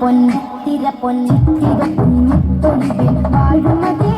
பொன் திர பொன் திர பொன் தொழில் வாழுமதே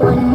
one.